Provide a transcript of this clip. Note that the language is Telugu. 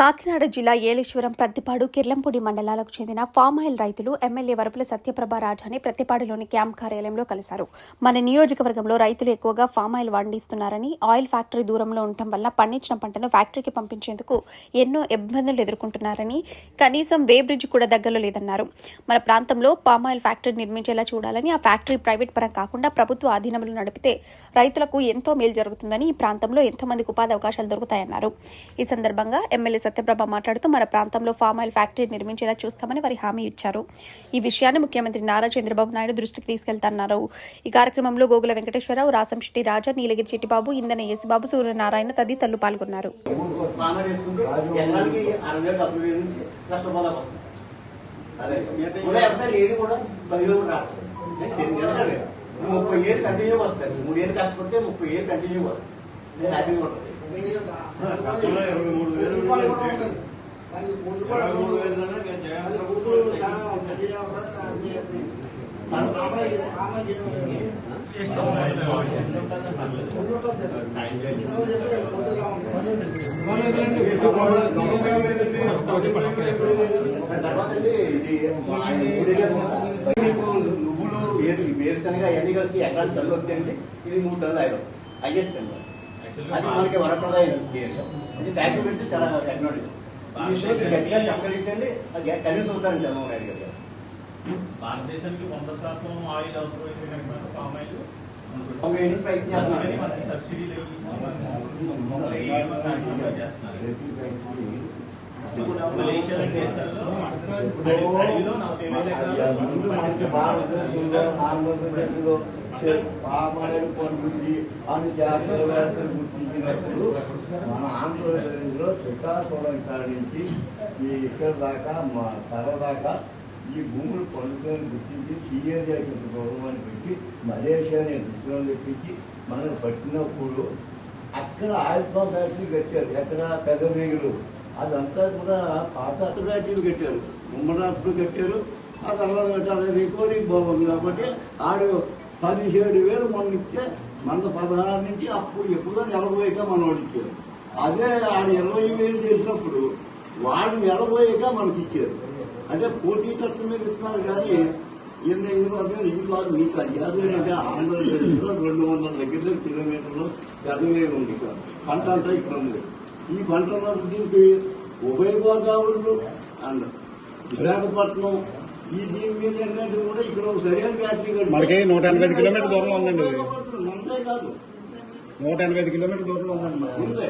కాకినాడ జిల్లా ఏలేశ్వరం ప్రత్తిపాడు కిర్లంపూడి మండలాలకు చెందిన ఫామ్ ఆయిల్ రైతులు ఎమ్మెల్యే వరపుల సత్యప్రభ రాజాని ప్రత్తిపాడులోని క్యాంప్ కార్యాలయంలో కలిశారు. మన నియోజకవర్గంలో రైతులు ఎక్కువగా ఫామ్ ఆయిల్ వండిస్తున్నారని ఆయిల్ ఫ్యాక్టరీ దూరంలో ఉండటం వల్ల పండించిన పంటను ఫ్యాక్టరీకి పంపించేందుకు ఎన్నో ఇబ్బందులు ఎదుర్కొంటున్నారని కనీసం వే బ్రిడ్జ్ కూడా దగ్గరలో లేదన్నారు. మన ప్రాంతంలో పామ్ ఆయిల్ ఫ్యాక్టరీ నిర్మించేలా చూడాలని ఆ ఫ్యాక్టరీ ప్రైవేట్ పరం కాకుండా ప్రభుత్వ ఆధీనంలో నడిపితే రైతులకు ఎంతో మేలు జరుగుతుందని ఈ ప్రాంతంలో ఎంతో మందికి ఉపాధి అవకాశాలు దొరుకుతాయన్నారు. ఈ సందర్భంగా ఎమ్మెల్యే సత్యప్రభ మాట్లాడుతూ మన ప్రాంతంలో ఫామ్ ఆయిల్ ఫ్యాక్టరీ నిర్మించేలా చూస్తామని వారి హామీ ఇచ్చారు. ఈ విషయాన్ని ముఖ్యమంత్రి నారా చంద్రబాబు నాయుడు దృష్టికి తీసుకెళ్తున్నారు. ఈ కార్యక్రమంలో గోగుల వెంకటేశ్వరరావు రాసంశెట్టి రాజా నీలగిరి చెట్టిబాబు ఇందన యేసుబాబు సూర్యనారాయణ తదితరులు పాల్గొన్నారు. ముప్పై ఏళ్ళు కంటిన్యూ వస్తుంది మూడేళ్ళు కష్టపడితే ముప్పై ఏళ్ళు కంటిన్యూ వస్తుంది హ్యాపీగా ఉంటుంది గతంలో ఇరవై మూడు వేలు ఉండేది రేటు. ఇరవై మూడు వేలు అన్నా నేను జగన్ ప్రభుత్వం తగ్గించింది. దాని తర్వాత అండి ఇది ఆయన మూడేళ్ళు మీకు నువ్వులు వేరు వేరుశనగ అవన్నీ కలిసి ఎకరానికి టన్నులు వస్తాయండి ఇది మూడు టన్నులు ఐదు హైయెస్ట్ టన్ను అది మనకి వరప్రదాయం అది ఫ్యాక్టరీ పెడితే చాలా టెక్నాలజీ ఈ విషయంలో మీరు గట్టిగా చెప్పగలిగితే అది కన్విన్స్ అవుతారని చంద్రబాబు నాయుడు గారు భారతదేశానికి వంద శాతం ఆయిల్ అవసరమైతే కనుక పామ్ ఆయిల్ చేస్తున్నారు. మలేషియా లాంటి దేశాల్లో అడవి- అడవిలో నలభై వేల ఎకరాలు ముందు పామాయిల్ పండుగ అని జాతర వ్యవస్థను గుర్తించినప్పుడు మన ఆంధ్రప్రదేశ్లో శ్రీకాకుళం కాడించి ఈ ఇక్కడ దాకా మా తర దాకా ఈ భూములు పండుగను గుర్తించి సీఏరియాకి గౌరవాన్ని పెట్టి మలేషియా అనే దృష్టిలో తెప్పించి మనకు పట్టినప్పుడు అక్కడ ఆయిల్ ఫ్యాక్టరీ కట్టారు ఎక్కడ పెదవేగులు అదంతా కూడా పాత ఫ్యాక్టరీలు కట్టారు ఉమ్మడాపులు కట్టారు ఆ తర్వాత పెట్టాలి రికవరీ బాగుంది కాబట్టి ఆడు పదిహేడు వేలు మనం ఇస్తే మన పదహారు నుంచి అప్పుడు ఎప్పుడో నిలబోయాక మనం ఇచ్చారు అదే ఆడు ఇరవై వేలు చేసినప్పుడు వాడు నిలబోయాక మనకి ఇచ్చారు అంటే పోటీ తత్వం మీద ఇస్తున్నారు కానీ ఈయన ఐదు వందలు ఇది కాదు మీకు అయ్యారు అంటే ఆంధ్రప్రదేశ్లో రెండు వందల దగ్గర కిలోమీటర్లు గదవే ఉంది పంట అంతా ఇక్కడ ఉంది. ఈ పంటలో దీనికి ఉభయ గోదావరిలో అండ్ విశాఖపట్నం ఈ దీని మీద ఏంటంటే కూడా ఇక్కడ ఒక సరైన ఫ్యాక్టరీ కట్టారు. మనకి నూట ఎనభై ఐదు కిలోమీటర్ల దూరంలో ఉందండి ఇది. కాదు నూట ఎనభై ఐదు కిలోమీటర్ దూరంలో ఉందండి ఉంది